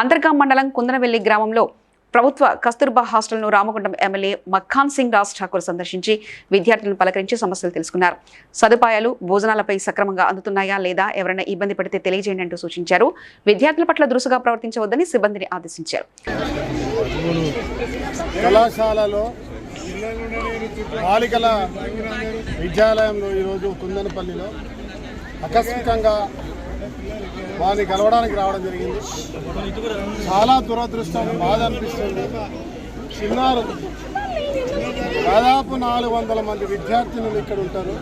అంతర్గాం మండలం కుందనవెల్లి గ్రామంలో ప్రభుత్వ కస్తూర్బా హాస్టల్ను రామగుండం ఎమ్మెల్యే మఖాన్ సింగ్ రాజ్ ఠాకూర్ సందర్శించి విద్యార్థులను పలకరించి సమస్యలు తెలుసుకున్నారు. సదుపాయాలు భోజనాలపై సక్రమంగా అందుతున్నాయా లేదా ఎవరైనా ఇబ్బంది పడితే తెలియజేయండి అంటూ సూచించారు. విద్యార్థుల పట్ల దురుసుగా ప్రవర్తించవద్దని సిబ్బందిని ఆదేశించారు. కళాశాలలో బాలికల విద్యాలయంలో ఈరోజు కుందనపల్లిలో ఆకస్మికంగా వారిని కలవడానికి రావడం జరిగింది. చాలా దురదృష్టం బాధ అనిపిస్తుంది. చిన్నారు దాదాపు నాలుగు వందల మంది విద్యార్థినులు ఇక్కడ ఉంటారు.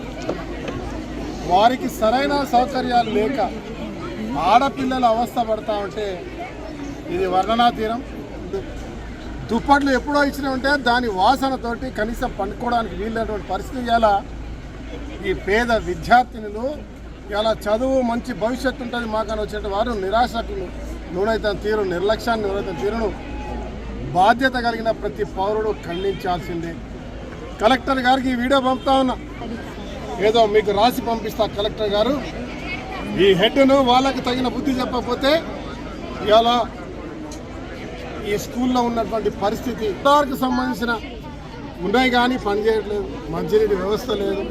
వారికి సరైన సౌకర్యాలు లేక ఆడపిల్లలు అవస్థ పడతా ఉంటే ఇది వర్ణనాతీరం. దుప్పట్లు ఎప్పుడో ఇచ్చినా ఉంటే దాని వాసనతోటి కనీసం పండుకోవడానికి వీలైనటువంటి పరిస్థితి ఇలా ఈ పేద విద్యార్థినులు ఇలా చదువు మంచి భవిష్యత్తు ఉంటుంది మాకని వచ్చేట వారు నిరాశకు నూనెత తీరు నిర్లక్ష్యాన్ని నూనెత తీరును బాధ్యత కలిగిన ప్రతి పౌరుడు ఖండించాల్సిందే. కలెక్టర్ గారికి ఈ వీడియో పంపుతా ఉన్నా. ఏదో మీకు రాసి పంపిస్తా కలెక్టర్ గారు. ఈ హెడ్ను వాళ్ళకి తగిన బుద్ధి చెప్పకపోతే ఇలా ఈ స్కూల్లో ఉన్నటువంటి పరిస్థితి ఇంతవరకు సంబంధించిన ఉన్నాయి కానీ పనిచేయట్లేదు. మంచినీటి వ్యవస్థ లేదు.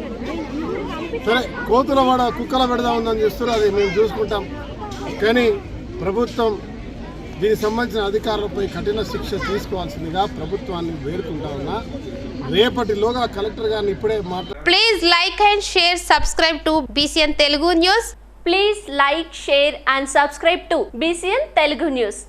సరే కోతుల వాడ కుక్కల పెడదా ఉందని చూస్తారు అది మేము చూసుకుంటాం. కానీ ప్రభుత్వం దీనికి సంబంధించిన అధికారులపై కఠిన శిక్ష తీసుకోవాల్సిందిగా ప్రభుత్వాన్ని వేడుకుంటా ఉన్నా. రేపటిలోగా కలెక్టర్ గారిని ఇప్పుడే మాట్లాడు please like and share subscribe to BCN Telugu news please like share and subscribe to BCN Telugu news